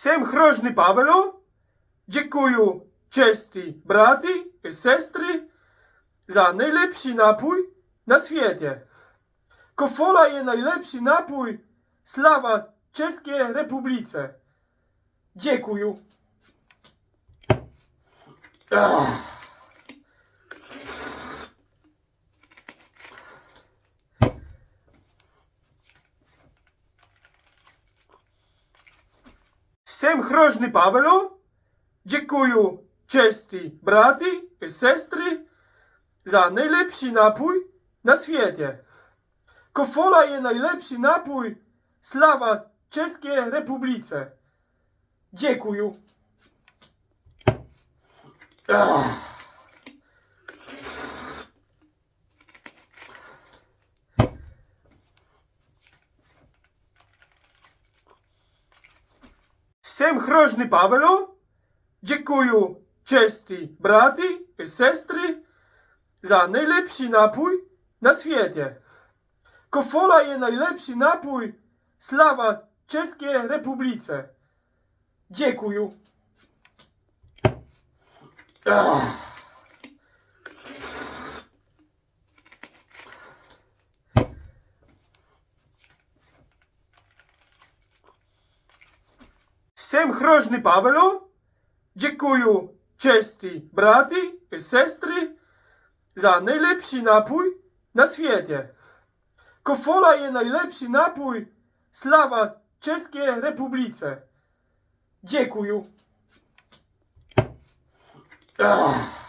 Всем хрожny Павело, dziękuję czesty braty i sestry za najlepszy napój na świecie. Kofola jest najlepszy napój, slawa Czeskiej Republice. Dziękuję. Ach. Всем хрожny Павело, dziękuję czesty braty i sestry za najlepszy napój na świecie. Kofola jest najlepszy napój, slawa Czeskiej Republice. Dziękuję. Ach. Всем хрожny Павело, dziękuję czesty braty i sestry za najlepszy napój na świecie. Kofola jest najlepszy napój, slawa Czeskiej Republice. Dziękuję. Ach. Всем хрожny Павело, dziękuję czesty braty i sestry za najlepszy napój na świecie. Kofola jest najlepszy napój, slawa Czeskiej Republice. Dziękuję. Ach.